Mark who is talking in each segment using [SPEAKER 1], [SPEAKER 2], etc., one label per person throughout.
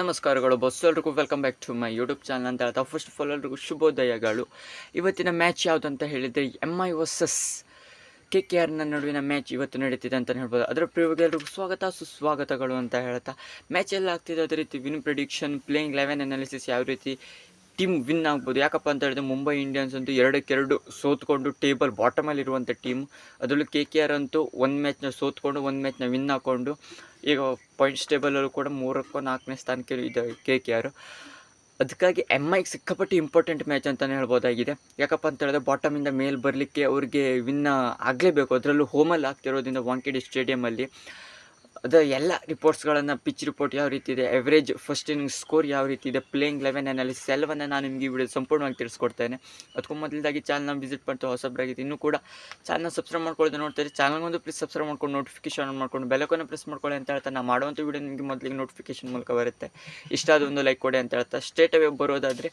[SPEAKER 1] ನಮಸ್ಕಾರಗಳು. ಬಸ್ ಎಲ್ರಿಗೂ welcome back to my YouTube channel ಅಂತ ಹೇಳ್ತಾ ಫಸ್ಟ್ ಆಫ್ ಆಲ್ ಎಲ್ರಿಗೂ ಶುಭೋದಯಗಳು. ಇವತ್ತಿನ ಮ್ಯಾಚ್ ಯಾವುದು ಅಂತ ಹೇಳಿದರೆ M I versus K K ಆರ್ನ ನಡುವಿನ ಮ್ಯಾಚ್ ಇವತ್ತು ನಡೀತಿದೆ ಅಂತಲೇ ಹೇಳ್ಬೋದು. ಅದರ ಪ್ರಯೋಗ ಎಲ್ರಿಗೂ ಸ್ವಾಗತ, ಸುಸ್ವಾಗತಗಳು ಅಂತ ಹೇಳ್ತಾ. ಮ್ಯಾಚ್ ಎಲ್ಲ ಆಗ್ತಿದೆ, ಅದೇ ರೀತಿ win prediction playing eleven analysis ಯಾವ ರೀತಿ ಟೀಮ್ ವಿನ್ ಆಗ್ಬೋದು. ಯಾಕಪ್ಪ ಅಂತ ಹೇಳಿದ್ರೆ ಮುಂಬೈ ಇಂಡಿಯನ್ಸ್ ಅಂತೂ ಎರಡಕ್ಕೆರಡು ಸೋತ್ಕೊಂಡು ಟೇಬಲ್ ಬಾಟಮಲ್ಲಿ ಇರುವಂಥ ಟೀಮ್ ಅದರಲ್ಲೂ ಕೆ ಕೆ ಆರ್ ಅಂತೂ ಒಂದು ಮ್ಯಾಚ್ನ ಸೋತ್ಕೊಂಡು ಒಂದು ಮ್ಯಾಚ್ನ ವಿನ್ ಹಾಕ್ಕೊಂಡು ಈಗ ಪಾಯಿಂಟ್ಸ್ ಟೇಬಲಲ್ಲೂ ಕೂಡ ಮೂರಕ್ಕೂ ನಾಲ್ಕನೇ ಸ್ಥಾನಕ್ಕೆ ಇದೆ ಕೆ ಕೆ ಆರ್ ಅದಕ್ಕಾಗಿ ಎಂ ಐಗೆ ಸಿಕ್ಕಾಪಟ್ಟೆ ಇಂಪಾರ್ಟೆಂಟ್ ಮ್ಯಾಚ್ ಅಂತಲೇ ಹೇಳ್ಬೋದಾಗಿದೆ. ಯಾಕಪ್ಪ ಅಂತ ಹೇಳಿದ್ರೆ ಬಾಟಮಿಂದ ಮೇಲೆ ಬರಲಿಕ್ಕೆ ಅವ್ರಿಗೆ ವಿನ್ನ ಆಗಲೇಬೇಕು. ಅದರಲ್ಲೂ ಹೋಮಲ್ಲಿ ಆಗ್ತಿರೋದ್ರಿಂದ ವಾಂಕೆಡಿ ಸ್ಟೇಡಿಯಮಲ್ಲಿ ಅದು ಎಲ್ಲ ರಿಪೋರ್ಟ್ಸ್ಗಳನ್ನು ಪಿಚ್ ರಿಪೋರ್ಟ್ ಯಾವ ರೀತಿ ಇದೆ ಎವ್ರೇಜ್ ಫಸ್ಟ್ ಇನ್ನಿಂಗ್ ಸ್ಕೋರ್ ಯಾವ ರೀತಿ ಇದೆ ಪ್ಲೇಯಿಂಗ್ ಲೆವೆನ್ ಅನಾಲಿಸಿಸ್ ಎಲ್ಲವನ್ನು ನಾನು ನಿಮಗೆ ವಿಡಿಯೋ ಸಂಪೂರ್ಣವಾಗಿ ತಿಳಿಸ್ಕೊಡ್ತೇನೆ. ಅದಕ್ಕೂ ಮೊದಲದಾಗಿ ಚಾನಲ್ನ ವಿಸಿಟ್ ಮಾಡ್ತಾ ಹೊಸಬ್ರಾಗಿದ್ದು ಇನ್ನೂ ಕೂಡ ಚಾನಲ್ನ ಸಬ್ಸ್ಕ್ರೈಬ್ ಮಾಡ್ಕೊಳ್ಳೋದು ನೋಡ್ತಾರೆ ಚಾನಲ್ಗೊಂದು ಪ್ಲೀಸ್ ಸಬ್ಸ್ಕ್ರೈಬ್ ಮಾಡ್ಕೊಂಡು ನೋಟಿಫಿಕೇಶನ್ ಆನ್ ಮಾಡ್ಕೊಂಡು ಬೆಲಕನ್ನು ಪ್ರೆಸ್ ಮಾಡ್ಕೊಳ್ಳಿ ಅಂತ ಹೇಳ್ತಾ ನಾನು ಮಾಡುವಂಥ ವಿಡಿಯೋ ನಿಮಗೆ ಮೊದಲಿಗೆ ನೋಟಿಫಿಕೇಶನ್ ಮೂಲಕ ಬರುತ್ತೆ. ಇಷ್ಟ ಅದೊಂದು ಲೈಕ್ ಕೊಡಿ ಅಂತ ಹೇಳ್ತಾ ಸ್ಟೇಟ್ ಅವೇ ಬರೋದಾದರೆ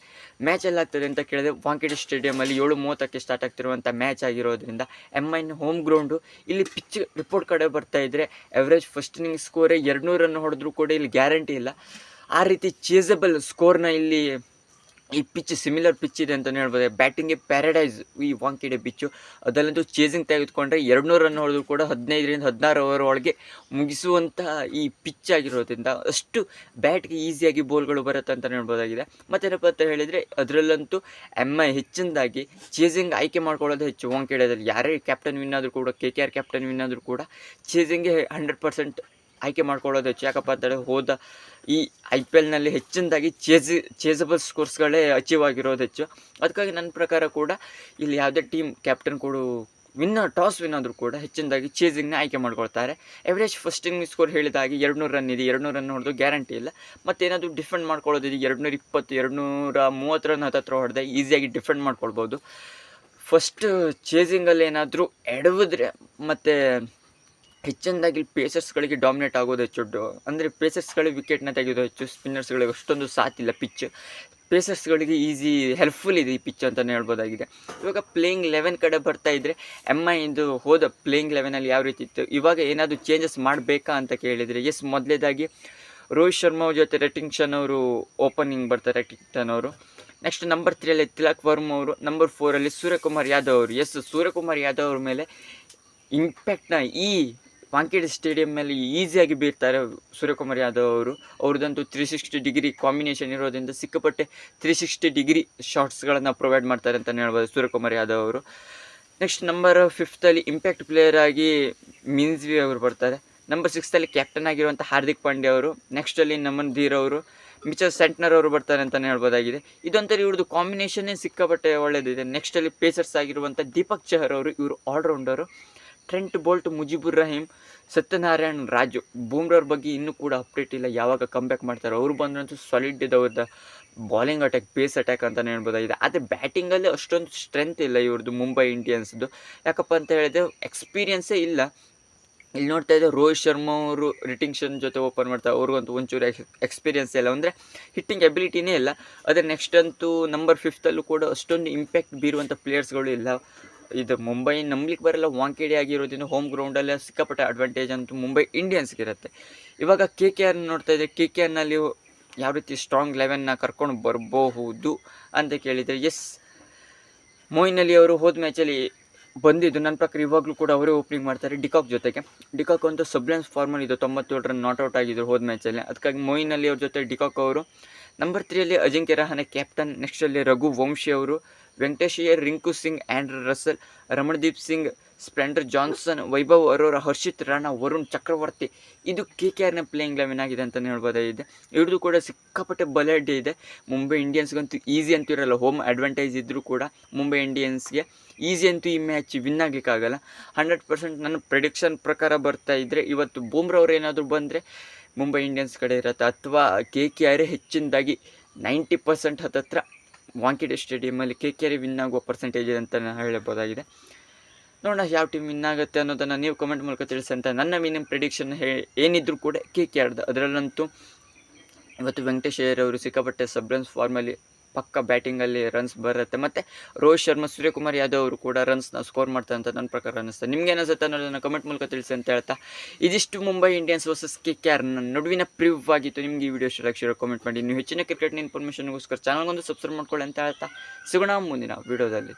[SPEAKER 1] ಮ್ಯಾಚ್ ಎಲ್ಲ ಆಗ್ತದೆ ಅಂತ ಕೇಳಿದ್ರೆ ವಾಂಕೆಡಿ ಸ್ಟೇಡಿಯಮಲ್ಲಿ ಏಳು ಮೂವತ್ತಕ್ಕೆ ಸ್ಟಾರ್ಟ್ ಆಗ್ತಿರುವಂಥ ಮ್ಯಾಚ್ ಆಗಿರೋದ್ರಿಂದ ಎಂ ಐನ್ ಹೋಮ್ ಗ್ರೌಂಡು ಇಲ್ಲಿ ಪಿಚ್ ರಿಪೋರ್ಟ್ ಕಡೆ ಬರ್ತಾ ಇದ್ದರೆ ಎವ್ರೇಜ್ ಫಸ್ಟ್ ಇನ್ನಿಂಗ್ ಸ್ಕೋರೇ ಎರಡು ನೂರನ್ನು ಹೊಡೆದ್ರೂ ಕೂಡ ಇಲ್ಲಿ ಗ್ಯಾರಂಟಿ ಇಲ್ಲ. ಆ ರೀತಿ ಚೇಸಬಲ್ ಸ್ಕೋರ್ನ ಇಲ್ಲಿ ಈ ಪಿಚ್ ಸಿಮಿಲರ್ ಪಿಚ್ ಇದೆ ಅಂತಲೇ ಹೇಳ್ಬೋದು. ಬ್ಯಾಟಿಂಗ್ಗೆ ಪ್ಯಾರಡೈಸ್ ಈ ವಾಂಕಿಡೆ ಪಿಚ್ಚು ಅದರಲ್ಲಂತೂ ಚೇಸಿಂಗ್ ತೆಗೆದುಕೊಂಡ್ರೆ ಎರಡು ರನ್ ಹೊಡೆದ್ರು ಕೂಡ ಹದಿನೈದರಿಂದ ಹದಿನಾರು ಓವರ್ ಒಳಗೆ ಮುಗಿಸುವಂತಹ ಈ ಪಿಚ್ ಆಗಿರೋದ್ರಿಂದ ಅಷ್ಟು ಬ್ಯಾಟ್ಗೆ ಈಸಿಯಾಗಿ ಬೋಲ್ಗಳು ಬರುತ್ತೆ ಅಂತಲೇ ಹೇಳ್ಬೋದಾಗಿದೆ. ಮತ್ತೇನಪ್ಪ ಅಂತ ಹೇಳಿದರೆ ಅದರಲ್ಲಂತೂ ಎಂ ಐ ಹೆಚ್ಚಿನದಾಗಿ ಚೇಸಿಂಗ್ ಆಯ್ಕೆ ಮಾಡ್ಕೊಳ್ಳೋದು ಹೆಚ್ಚು ವಾಂಕಿಡೆದಲ್ಲಿ ಯಾರೇ ಕ್ಯಾಪ್ಟನ್ ವಿನ್ ಆದರೂ ಕೂಡ K K R captain win ಆದರೂ ಕೂಡ ಚೇಸಿಂಗ್ಗೆ ಹಂಡ್ರೆಡ್ ಪರ್ಸೆಂಟ್ ಆಯ್ಕೆ ಮಾಡ್ಕೊಳ್ಳೋದು ಹೆಚ್ಚು ಯಾಕಪ್ಪ ಅಂತೇಳಿ ಹೋದ ಈ ಐ ಪಿ ಎಲ್ನಲ್ಲಿ ಹೆಚ್ಚಿನದಾಗಿ ಚೇಜಿ ಚೇಜಬಲ್ ಸ್ಕೋರ್ಸ್ಗಳೇ ಅಚೀವ್ ಆಗಿರೋದು ಹೆಚ್ಚು. ಅದಕ್ಕಾಗಿ ನನ್ನ ಪ್ರಕಾರ ಕೂಡ ಇಲ್ಲಿ ಯಾವುದೇ ಟೀಮ್ ಕ್ಯಾಪ್ಟನ್ ಕೂಡ ವಿನ್ನ ಟಾಸ್ ವಿನ್ ಆದರೂ ಕೂಡ ಹೆಚ್ಚಿನದಾಗಿ ಚೇಸಿಂಗ್ನ ಆಯ್ಕೆ ಮಾಡ್ಕೊಳ್ತಾರೆ. ಎವರೇಜ್ ಫಸ್ಟ್ ಇನ್ನಿಂಗ್ ಸ್ಕೋರ್ ಹೇಳಿದಾಗಿ ಎರಡು ನೂರು ರನ್ ಇದೆ ಎರಡು ನೂರು ರನ್ ಹೊಡೆದು ಗ್ಯಾರಂಟಿ ಇಲ್ಲ. ಮತ್ತೇನಾದರೂ ಡಿಫೆಂಡ್ ಮಾಡ್ಕೊಳ್ಳೋದಿದೆ ಎರಡು ನೂರ ಇಪ್ಪತ್ತು ಎರಡು ನೂರ ಮೂವತ್ತು ರನ್ ಹತ್ತತ್ರ ಹೊಡೆದೆ ಈಸಿಯಾಗಿ ಡಿಫೆಂಡ್ ಮಾಡ್ಕೊಳ್ಬೋದು. ಫಸ್ಟ್ ಚೇಜಿಂಗಲ್ಲಿ ಏನಾದರೂ ಎಡವಿದ್ರೆ ಮತ್ತು ಹೆಚ್ಚಿನದಾಗಿ ಪೇಸರ್ಸ್ಗಳಿಗೆ ಡಾಮಿನೇಟ್ ಆಗೋದು ಹೆಚ್ಚು ಅಂದರೆ ಪೇಸರ್ಸ್ಗಳಿಗೆ ವಿಕೆಟ್ನ ತೆಗೆಯೋದು ಹೆಚ್ಚು ಸ್ಪಿನ್ನರ್ಸ್ಗಳಿಗೆ ಅಷ್ಟೊಂದು ಸಾತಿಲ್ಲ ಪಿಚ್ ಪೇಸರ್ಸ್ಗಳಿಗೆ ಈಸಿ ಹೆಲ್ಪ್ಫುಲ್ ಇದೆ ಈ ಪಿಚ್ ಅಂತಲೇ ಹೇಳ್ಬೋದಾಗಿದೆ. ಇವಾಗ ಪ್ಲೇಯಿಂಗ್ ಲೆವೆನ್ ಕಡೆ ಬರ್ತಾ ಇದ್ದರೆ ಎಂ ಐ ಇದು ಹೋದ ಪ್ಲೇಯಿಂಗ್ ಲೆವೆನಲ್ಲಿ ಯಾವ ರೀತಿ ಇತ್ತು? ಇವಾಗ ಏನಾದರೂ ಚೇಂಜಸ್ ಮಾಡಬೇಕಾ ಅಂತ ಕೇಳಿದರೆ ಎಸ್ ಮೊದಲೇದಾಗಿ ರೋಹಿತ್ ಶರ್ಮಾ ಜೊತೆ ರೆಟಿಂಗ್ಷನ್ ಅವರು ಓಪನಿಂಗ್ ಬರ್ತಾರೆ ರೆಟಿಂಗ್ಟನ್ ಅವರು. ನೆಕ್ಸ್ಟ್ ನಂಬರ್ ತ್ರೀಯಲ್ಲಿ ತಿಲಕ್ ವರ್ಮ ಅವರು ನಂಬರ್ ಫೋರಲ್ಲಿ ಸೂರ್ಯಕುಮಾರ್ ಯಾದವ್ ಅವರು. ಎಸ್ ಸೂರ್ಯಕುಮಾರ್ ಯಾದವ್ ಅವ್ರ ಮೇಲೆ ಇಂಪ್ಯಾಕ್ಟ್ನ ಈ ವಾಂಕೇಡ್ ಸ್ಟೇಡಿಯಂನಲ್ಲಿ ಈಸಿಯಾಗಿ ಬೀರ್ತಾರೆ ಸೂರ್ಯಕುಮಾರ್ ಯಾದವ್ ಅವರು. ಅವ್ರದ್ದಂತೂ ತ್ರೀ ಸಿಕ್ಸ್ಟಿ ಡಿಗ್ರಿ ಕಾಂಬಿನೇಷನ್ ಇರೋದ್ರಿಂದ ಸಿಕ್ಕಾಪಟ್ಟೆ ತ್ರೀ ಸಿಕ್ಸ್ಟಿ ಡಿಗ್ರಿ ಶಾರ್ಟ್ಸ್ಗಳನ್ನು ಪ್ರೊವೈಡ್ ಮಾಡ್ತಾರೆ ಅಂತಲೇ ಹೇಳ್ಬೋದು ಸೂರ್ಯಕುಮಾರ್ ಯಾದವ್ ಅವರು. ನೆಕ್ಸ್ಟ್ ನಂಬರ್ ಫಿಫ್ತಲ್ಲಿ ಇಂಪ್ಯಾಕ್ಟ್ ಪ್ಲೇಯರ್ ಆಗಿ ಮಿನ್ಸ್ವಿ ಅವರು ಬರ್ತಾರೆ. ನಂಬರ್ ಸಿಕ್ಸ್ತಲ್ಲಿ ಕ್ಯಾಪ್ಟನ್ ಆಗಿರುವಂಥ ಹಾರ್ದಿಕ್ ಪಾಂಡ್ಯ ಅವರು. ನೆಕ್ಸ್ಟಲ್ಲಿ ನಮನ್ ಧೀರ್ ಅವರು. ಮಿಚಲ್ ಸೆಂಟ್ನರ್ ಅವರು ಬರ್ತಾರೆ ಅಂತಲೇ ಹೇಳ್ಬೋದಾಗಿದೆ. ಇದೊಂಥರ ಇವ್ರದ್ದು ಕಾಂಬಿನೇಷನ್ನೇ ಸಿಕ್ಕಾಪಟ್ಟೆ ಒಳ್ಳೆಯದಿದೆ ನೆಕ್ಸ್ಟಲ್ಲಿ ಪೇಸರ್ಸ್ ಆಗಿರುವಂಥ ದೀಪಕ್ ಚಹರ್ ಅವರು, ಇವರು allrounder Trent Boult Mujibur Rahim Satyanarayan Raju, ಬೂಮ್ರವ್ರ ಬಗ್ಗೆ ಇನ್ನೂ ಕೂಡ ಅಪ್ಡೇಟ್ ಇಲ್ಲ, ಯಾವಾಗ ಕಮ್ಬ್ಯಾಕ್ ಮಾಡ್ತಾರೆ, ಅವರು ಬಂದ್ರಂತೂ ಸಾಲಿಡ್ ಇದೆ ಅವ್ರದ್ದು ಬಾಲಿಂಗ್ ಅಟ್ಯಾಕ್ ಪೇಸ್ ಅಟ್ಯಾಕ್ ಅಂತಲೇ ಹೇಳ್ಬೋದಾಗಿದೆ ಆದರೆ ಬ್ಯಾಟಿಂಗಲ್ಲಿ ಅಷ್ಟೊಂದು ಸ್ಟ್ರೆಂತ್ ಇಲ್ಲ ಇವ್ರದ್ದು ಮುಂಬೈ ಇಂಡಿಯನ್ಸ್ದು ಯಾಕಪ್ಪ ಅಂತ ಹೇಳಿದ್ರೆ ಎಕ್ಸ್ಪೀರಿಯನ್ಸೇ ಇಲ್ಲ. ಇಲ್ಲಿ ನೋಡ್ತಾ ಇದ್ದೆ ರೋಹಿತ್ ಶರ್ಮಾ ಅವರು ರಿಟಿಂಗ್ಷನ್ ಜೊತೆ ಓಪನ್ ಮಾಡ್ತಾರೆ ಅವ್ರಿಗಂತೂ ಒಂಚೂರು ಎಕ್ಸ್ಪೀರಿಯನ್ಸ್ ಇಲ್ಲ. ಅಂದರೆ ಹಿಟ್ಟಿಂಗ್ ಎಬಿಲಿಟಿನೇ ಇಲ್ಲ. ಅದೇ ನೆಕ್ಸ್ಟ್ ಅಂತೂ ನಂಬರ್ ಫಿಫ್ತಲ್ಲೂ ಕೂಡ ಅಷ್ಟೊಂದು ಇಂಪ್ಯಾಕ್ಟ್ ಬೀರುವಂಥ ಪ್ಲೇಯರ್ಸ್ಗಳು ಇಲ್ಲ. ಇದು ಮುಂಬೈ ನಂಬಲಿಕ್ಕೆ ಬರಲ್ಲ, ವಾಂಕೇಡಿ ಆಗಿರೋದ್ರಿಂದ ಹೋಮ್ ಗ್ರೌಂಡಲ್ಲೇ ಸಿಕ್ಕಾಪಟ್ಟೆ ಅಡ್ವಾಂಟೇಜ್ ಅಂತೂ ಮುಂಬೈ ಇಂಡಿಯನ್ಸ್ಗೆ ಇರುತ್ತೆ. ಇವಾಗ ಕೆ ಕೆ ಆರ್ ನೋಡ್ತಾ ಇದ್ದೆ ಕೆ ಕೆ ಆರ್ನಲ್ಲಿ ಯಾವ ರೀತಿ ಸ್ಟ್ರಾಂಗ್ ಲೆವೆನ್ನ ಕರ್ಕೊಂಡು ಬರಬಹುದು ಅಂತ ಕೇಳಿದರೆ ಎಸ್ ಮೊಯಿನ್ ಅಲಿ ಅವರು ಹೋದ ಮ್ಯಾಚಲ್ಲಿ ಬಂದಿದ್ದು. ನನ್ನ ಪ್ರಕಾರ ಇವಾಗಲೂ ಕೂಡ ಅವರೇ ಓಪನಿಂಗ್ ಮಾಡ್ತಾರೆ ಡಿಕಾಕ್ ಜೊತೆಗೆ. ಡಿಕಾಕ್ ಅಂತೂ ಸಬ್ಲೆನ್ಸ್ ಫಾರ್ಮಲ್ ಇದು ತೊಂಬತ್ತೇಳರ ನಾಟ್ ಔಟ್ ಆಗಿದ್ರು ಹೋದ ಮ್ಯಾಚಲ್ಲಿ ಅದಕ್ಕಾಗಿ ಮೊಯಿನ್ ಅಲಿ ಅವ್ರ ಜೊತೆ ಡಿಕಾಕ್ ಅವರು ನಂಬರ್ ತ್ರೀಯಲ್ಲಿ ಅಜಿಂಕ್ಯ ರಹಾನೆ ಕ್ಯಾಪ್ಟನ್ ನೆಕ್ಸ್ಟಲ್ಲಿ ರಘು ವಂಶಿ ಅವರು Venkatesh Rinku Singh Andre Russell Ramandeep Singh, Spencer Johnson, Vaibhav Arora, Harshit Rana, Varun Chakravarthy. ಇದು ಕೆ ಕೆ ಆರ್ನ ಪ್ಲೇಯಿಂಗ್ ಲೆವೆನ್ ಆಗಿದೆ ಅಂತಲೇ ಹೇಳ್ಬೋದಾಗಿದೆ. ಇವ್ರದ್ದು ಕೂಡ ಸಿಕ್ಕಾಪಟ್ಟೆ ಬಲಡ್ಡಿ ಇದೆ. ಮುಂಬೈ ಇಂಡಿಯನ್ಸ್ಗಂತೂ ಈಸಿ ಅಂತೂ ಇರಲ್ಲ. ಹೋಮ್ ಅಡ್ವಾಂಟೇಜ್ ಇದ್ದರೂ ಕೂಡ ಮುಂಬೈ ಇಂಡಿಯನ್ಸ್ಗೆ ಈಸಿ ಅಂತೂ ಈ ಮ್ಯಾಚ್ ವಿನ್ ಆಗಲಿಕ್ಕಾಗಲ್ಲ. ಹಂಡ್ರೆಡ್ ಪರ್ಸೆಂಟ್ ನನ್ನ ಪ್ರೆಡಿಕ್ಷನ್ ಪ್ರಕಾರ ಬರ್ತಾ ಇದ್ದರೆ ಇವತ್ತು ಬೂಮ್ರಾ ಅವ್ರು ಏನಾದರೂ ಬಂದರೆ ಮುಂಬೈ ಇಂಡಿಯನ್ಸ್ ಕಡೆ ಇರತ್ತೆ. ಅಥವಾ ಕೆ ಕೆ ಆರೇ ಹೆಚ್ಚಿನದಾಗಿ ನೈಂಟಿ ಪರ್ಸೆಂಟ್ ಹತ್ತತ್ರ ವಾಂಕಿಡೆ ಸ್ಟೇಡಿಯಮಲ್ಲಿ ಕೆ ಕೆ ಆರ್ ವಿನ್ ಆಗುವ ಪರ್ಸೆಂಟೇಜ್ ಅಂತ ನಾನು ಹೇಳಬಹುದಾಗಿದೆ. ನೋಡೋಣ ಯಾವ ಟೀಮ್ ವಿನ್ ಆಗುತ್ತೆ ಅನ್ನೋದನ್ನು ನೀವು ಕಮೆಂಟ್ ಮೂಲಕ ತಿಳಿಸಿ ಅಂತ ನನ್ನ ಮೀನಿಂಗ್ ಪ್ರಿಡಿಕ್ಷನ್ ಹೇ, ಏನಿದ್ರು ಕೂಡ ಕೆ ಕೆ ಆರ್ದು ಅದರಲ್ಲಂತೂ ಇವತ್ತು ವೆಂಕಟೇಶ್ ಅಯ್ಯರ್ ಅವರು ಸಿಕ್ಕಾಪಟ್ಟೆ ಸಬ್ರನ್ಸ್ ಫಾರ್ಮಲ್ಲಿ ಪಕ್ಕ ಬ್ಯಾಟಿಂಗಲ್ಲಿ ರನ್ಸ್ ಬರುತ್ತೆ. ಮತ್ತು ರೋಹಿತ್ ಶರ್ಮಾ, ಸೂರ್ಯಕುಮಾರ್ ಯಾದವ್ ಅವರು ಕೂಡ ರನ್ಸ್ನ ಸ್ಕೋರ್ ಮಾಡ್ತಾರೆ ಅಂತ ನನ್ನ ಪ್ರಕಾರ ಅನ್ನಿಸ್ತದೆ ನಿಮ್ಗೆ ಏನಿಸುತ್ತೆ ಅನ್ನೋದನ್ನು ಕಮೆಂಟ್ ಮೂಲಕ ತಿಳಿಸಿ ಅಂತ ಹೇಳ್ತಾ. ಇದಿಷ್ಟು Mumbai Indians versus K K R ನಡುವಿನ ಪ್ರಿವ್ ಆಗಿತ್ತು. ನಿಮಗೆ ಈ ವಿಡಿಯೋ ಇಷ್ಟ ಲಕ್ಷ ಕಮೆಂಟ್ ಮಾಡಿ. ನೀವು ಹೆಚ್ಚಿನ ಕ್ರಿಕೆಟ್ನ ಇನ್ಫಾರ್ಮೇಷನ್ಗೋಸ್ಕರ ಚಾನಲ್ಗೊಂದು ಸಬ್ಸ್ಕ್ರೈಬ್ ಮಾಡ್ಕೊಳ್ಳಿ ಅಂತ ಹೇಳ್ತಾ. ಸಿಗೋಣ ಮುಂದಿನ ವಿಡಿಯೋದಲ್ಲಿ